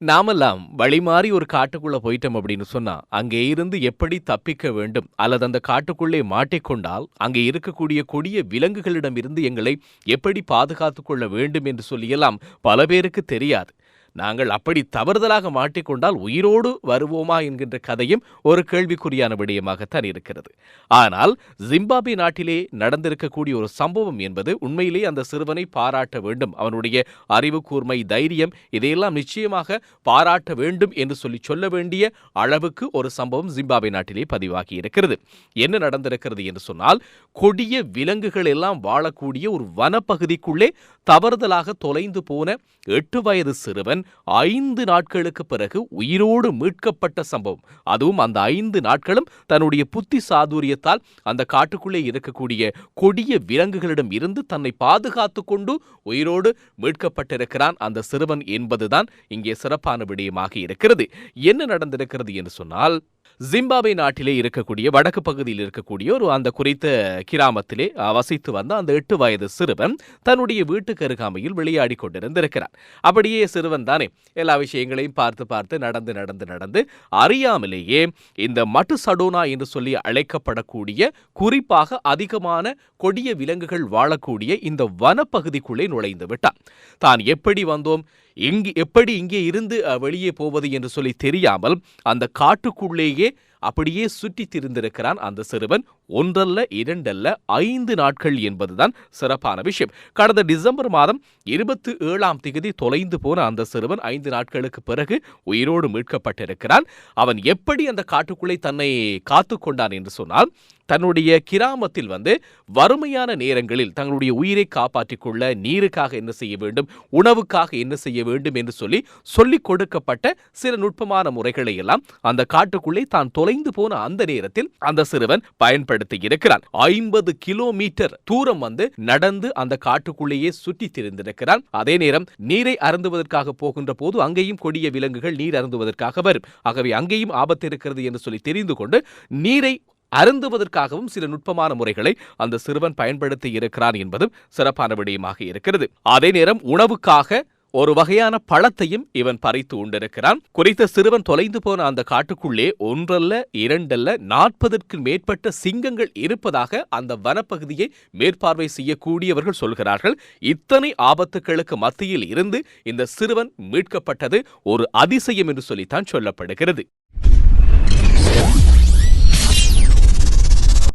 நாமெல்லாம் வழி மாறி ஒரு காட்டுக்குள்ள போயிட்டோம் அப்படின்னு சொன்னா, அங்கே இருந்து எப்படி தப்பிக்க வேண்டும்? அல்லது அந்த காட்டுக்குள்ளே மாட்டிக்கொண்டால், அங்கே இருக்கக்கூடிய கொடிய விலங்குகளிடமிருந்து எங்களை எப்படி பாதுகாத்துக் கொள்ள வேண்டும் என்று சொல்லியெல்லாம் பல பேருக்கு தெரியாது. நாங்கள் அப்படி தவறுதலாக மாட்டிக்கொண்டால் உயிரோடு வருவோமா என்கின்ற கதையும் ஒரு கேள்விக்குறியான விடயமாகத்தான் இருக்கிறது. ஆனால் ஜிம்பாபே நாட்டிலே நடந்திருக்கக்கூடிய ஒரு சம்பவம் என்பது உண்மையிலே அந்த சிறுவனை பாராட்ட வேண்டும். அவனுடைய அறிவு கூர்மை, தைரியம் இதையெல்லாம் நிச்சயமாக பாராட்ட வேண்டும் என்று சொல்லி சொல்ல வேண்டிய அளவுக்கு ஒரு சம்பவம் ஜிம்பாபே நாட்டிலே பதிவாகி இருக்கிறது. என்ன நடந்திருக்கிறது என்று சொன்னால், கொடிய விலங்குகள் எல்லாம் வாழக்கூடிய ஒரு வனப்பகுதிக்குள்ளே தவறுதலாக தொலைந்து போன எட்டு வயது சிறுவன் ஐந்து நாட்களுக்கு பிறகு உயிரோடு மீட்கப்பட்ட சம்பவம். அதுவும் அந்த ஐந்து நாட்களும் தன்னுடைய புத்தி சாதுரியத்தால் அந்த காட்டுக்குள்ளே இருக்கக்கூடிய கொடிய விலங்குகளிடம் இருந்து தன்னை பாதுகாத்துக் கொண்டு உயிரோடு மீட்கப்பட்டிருக்கிறான் அந்த சிறுவன் என்பதுதான் இங்கே சிறப்பான விடயமாக இருக்கிறது. என்ன நடந்திருக்கிறது என்று சொன்னால் ஜிம்பாப்வே நாட்டிலே இருக்கக்கூடிய வடக்கு பகுதியில் இருக்கக்கூடிய ஒரு அந்த குறித்த கிராமத்திலே வசித்து வந்த அந்த எட்டு வயது சிறுவன் தன்னுடைய வீட்டுக்கு அருகாமையில் விளையாடி கொண்டிருந்திருக்கிறான். அப்படியே சிறுவன் தானே எல்லா விஷயங்களையும் பார்த்து பார்த்து நடந்து நடந்து நடந்து அறியாமலேயே இந்த மட்டு சடோனா என்று சொல்லி அழைக்கப்படக்கூடிய குறிப்பாக அதிகமான கொடிய விலங்குகள் வாழக்கூடிய இந்த வனப்பகுதிக்குள்ளே நுழைந்து விட்டான். தான் எப்படி வந்தோம் எங்கு எப்படி இங்கே இருந்து வெளியே போவது என்று சொல்லி தெரியாமல் அந்த காட்டுக்குள்ளேயே அப்படியே சுற்றித் திரிந்திருக்கிறான் அந்த சிறுவன். ஒன்றல்ல இரண்டல்ல ஐந்து நாட்கள் என்பதுதான் சிறப்பான விஷயம். கடந்த டிசம்பர் மாதம் இருபத்தி ஏழாம் திகதி தொலைந்து போன அந்த சிறுவன் ஐந்து நாட்களுக்கு பிறகு உயிரோடு மீட்கப்பட்டிருக்கிறான். அவன் எப்படி அந்த காட்டுக்குள்ளே தன்னை காத்து கொண்டான் என்று சொன்னால் தன்னுடைய கிராமத்தில் வந்து வறுமையான நேரங்களில் தங்களுடைய உயிரை காப்பாற்றிக் கொள்ள நீருக்காக என்ன செய்ய வேண்டும் உணவுக்காக என்ன செய்ய வேண்டும் என்று சொல்லி சொல்லிக் கொடுக்கப்பட்ட சில நுட்பமான முறைகளை எல்லாம் அந்த காட்டுக்குள்ளே தான் தொலைந்து போன அந்த நேரத்தில் அந்த சிறுவன் பயன்படுத்தி இருக்கிறான். ஐம்பது கிலோமீட்டர் தூரம் வந்து நடந்து அந்த காட்டுக்குள்ளேயே சுற்றி திரிந்திருக்கிறான். அதே நேரம் நீரை அருந்துவதற்காக போகின்ற போது அங்கேயும் கொடிய விலங்குகள் நீர் அருந்துவதற்காக வரும். ஆகவே அங்கேயும் ஆபத்து இருக்கிறது என்று சொல்லி தெரிந்து கொண்டு நீரை அருந்துவதற்காகவும் சில நுட்பமான முறைகளை அந்த சிறுவன் பயன்படுத்தி இருக்கிறான் என்பதும் சிறப்பான விடயமாக இருக்கிறது. அதே நேரம் உணவுக்காக ஒரு வகையான பழத்தையும் இவன் பறித்து உண்டிருக்கிறான். குறித்த சிறுவன் தொலைந்து போன அந்த காட்டுக்குள்ளே ஒன்றல்ல இரண்டல்ல நாற்பதற்கு மேற்பட்ட சிங்கங்கள் இருப்பதாக அந்த வனப்பகுதியை மேற்பார்வை செய்யக்கூடியவர்கள் சொல்கிறார்கள். இத்தனை ஆபத்துகளுக்கு மத்தியில் இருந்து இந்த சிறுவன் மீட்கப்பட்டது ஒரு அதிசயம் என்று சொல்லித்தான் சொல்லப்படுகிறது.